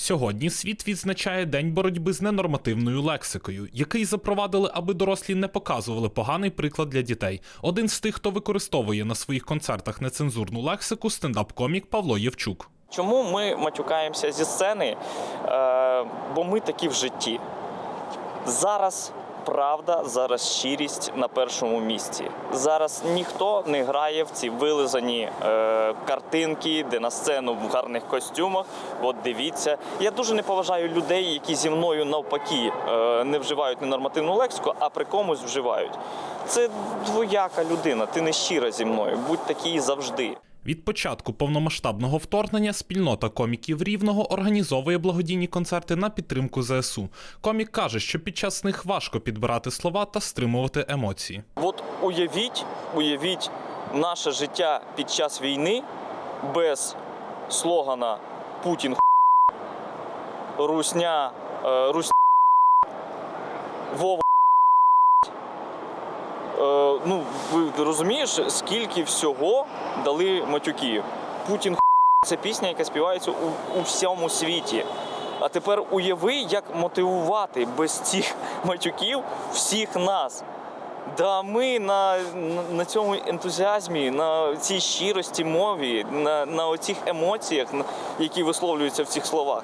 Сьогодні світ відзначає День боротьби з ненормативною лексикою, який запровадили, аби дорослі не показували поганий приклад для дітей. Один з тих, хто використовує на своїх концертах нецензурну лексику, стендап-комік Павло Євчук. Чому ми матюкаємося зі сцени? Е, бо ми такі в житті. Зараз правда, зараз щирість на першому місці. Зараз ніхто не грає в ці вилизані е, картинки, де на сцену в гарних костюмах. От дивіться. Я дуже не поважаю людей, які зі мною навпаки е, не вживають ненормативну лексику, а при комусь вживають. Це двояка людина, ти не щира зі мною. Будь такий завжди. Від початку повномасштабного вторгнення спільнота коміків Рівного організовує благодійні концерти на підтримку ЗСУ. Комік каже, що під час них важко підбирати слова та стримувати емоції. От уявіть, уявіть наше життя під час війни без слогана Путін х**», Русня, е, Русь Вова. Е, ну, ви розумієш, скільки всього дали матюків. Путін – це пісня, яка співається у, у всьому світі. А тепер уяви, як мотивувати без цих матюків всіх нас. Да, ми на, на, цьому ентузіазмі, на цій щирості мові, на, на оцих емоціях, які висловлюються в цих словах,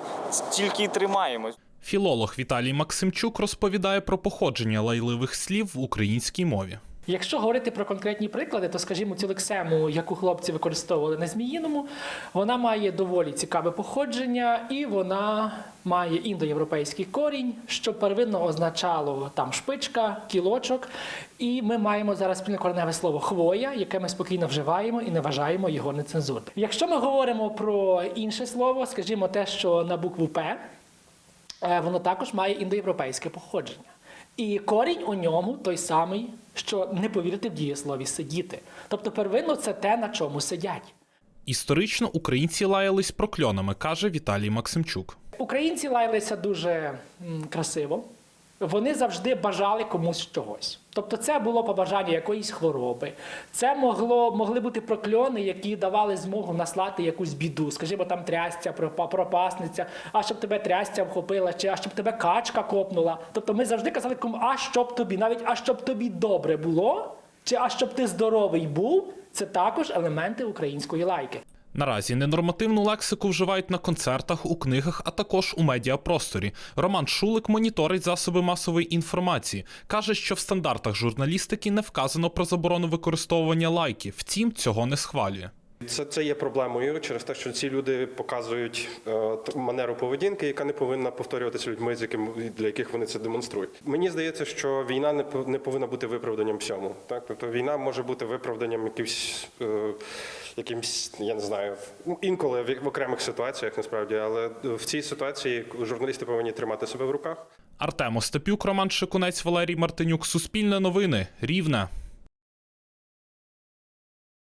тільки й тримаємось. Філолог Віталій Максимчук розповідає про походження лайливих слів в українській мові. Якщо говорити про конкретні приклади, то скажімо, цю лексему, яку хлопці використовували на зміїному, вона має доволі цікаве походження, і вона має індоєвропейський корінь, що первинно означало там шпичка, кілочок. І ми маємо зараз спільне кореневе слово хвоя, яке ми спокійно вживаємо і не вважаємо його нецензурним. Якщо ми говоримо про інше слово, скажімо, те, що на букву П, воно також має індоєвропейське походження. І корінь у ньому той самий, що не повірити в дієслові сидіти. Тобто, первинно це те, на чому сидять. Історично українці лаялись прокльонами, каже Віталій Максимчук. Українці лаялися дуже красиво. Вони завжди бажали комусь чогось. Тобто, це було побажання якоїсь хвороби. Це могло, могли бути прокльони, які давали змогу наслати якусь біду. Скажімо, там трястя, пропасниця, а щоб тебе трястя вхопила, чи а щоб тебе качка копнула. Тобто ми завжди казали, кому, а щоб тобі, навіть а щоб тобі добре було, чи а щоб ти здоровий був, це також елементи української лайки. Наразі ненормативну лексику вживають на концертах, у книгах, а також у медіапросторі. Роман Шулик моніторить засоби масової інформації. каже, що в стандартах журналістики не вказано про заборону використовування лайків, Втім, цього не схвалює. Це, це є проблемою через те, що ці люди показують е, манеру поведінки, яка не повинна повторюватися людьми, з яким для яких вони це демонструють. Мені здається, що війна не не повинна бути виправданням всьому. Так, тобто війна може бути виправданням якимсь, е, якимсь, я не знаю, ну, інколи в, окремих ситуаціях насправді, але в цій ситуації журналісти повинні тримати себе в руках. Артем Остапюк, Роман Шикунець, Валерій Мартинюк. Суспільне новини. Рівне.